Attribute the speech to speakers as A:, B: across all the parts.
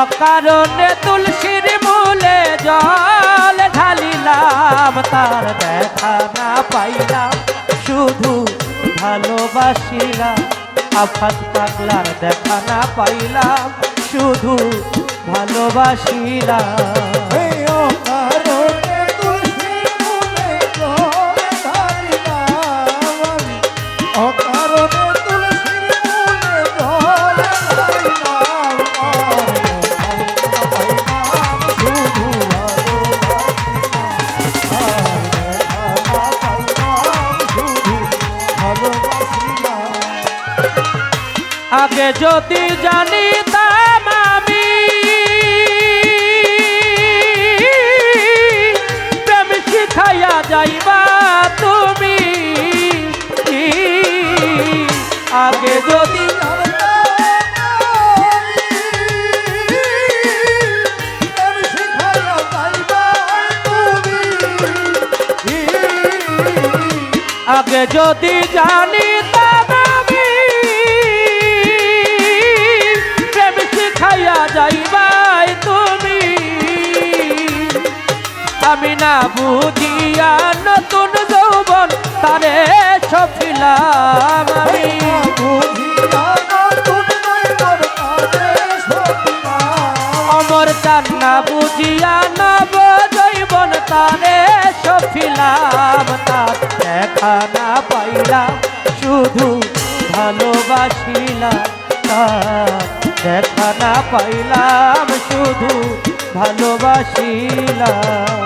A: অকারণে তুলসীর মূলে জল ঢালিলাম তার দেখা না পাইলাম শুধু ভালোবাসিলাম আফাত পাগলার দেখা না পাইলাম শুধু ভালোবাসিলাম। আগে যদি জানিতাম আমি। প্রেম শিখাইয়া যাইবা তুমি। আগে যদি আগে যদি জানিতাম যাইবাই তুমি। আমি না বুঝিয়া নতুন যৌবন তারে সফিলাম আমি। অমর চান না বুঝিয়া নব জৈবন তারে সফিলাম তার দেখা না পাইলাম শুধু ভালোবাসিলাম। তার দেখা না পাইলাম শুধু ভালোবাসিলাম।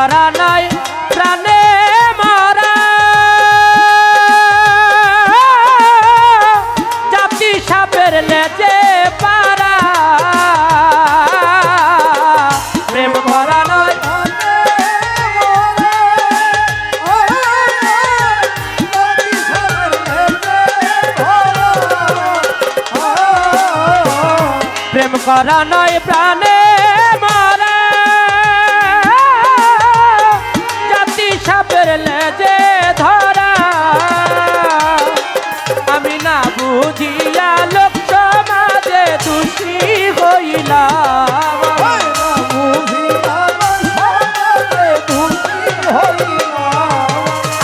A: করা নাই, প্রাণে মারা। জাতি সাপের লেজে পারা। প্রেম করা নয়। প্রেম করা নয়, প্রাণে সাপের লেজে ধরা, আমি না বুঝিয়া লোক সমাজে দোষী হইলাম।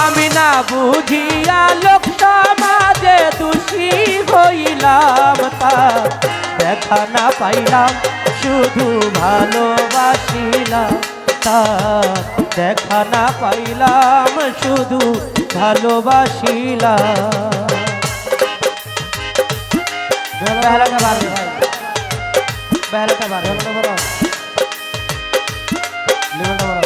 A: আমি না বুঝিয়া লোক সমাজে দোষী তা দেখা না পাইলাম, শুধু ভালোবাসিলাম তা দেখা না পাইলাম শুধু ভালোবাসিলাম। বেহালাটা দে ভাই।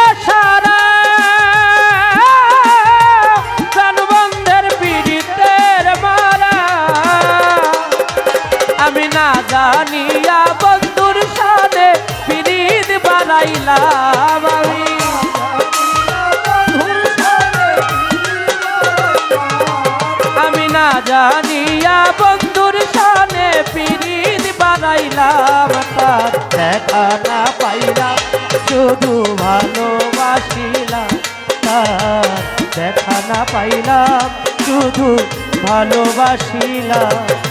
A: আমি না জানিয়া বন্ধুর সাথে পিরিত বানাইলাম আমি। আমি না জানিয়া বন্ধুর সামনে পিরিত বানাইলাম তার। দেখা না পাইলাম শুধু ভালোবাসিলাম দেখা না পাইলাম, শুধু ভালোবাসিলাম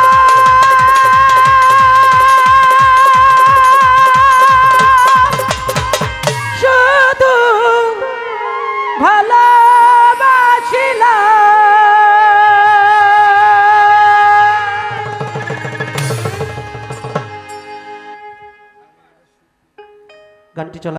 A: গানটি চলা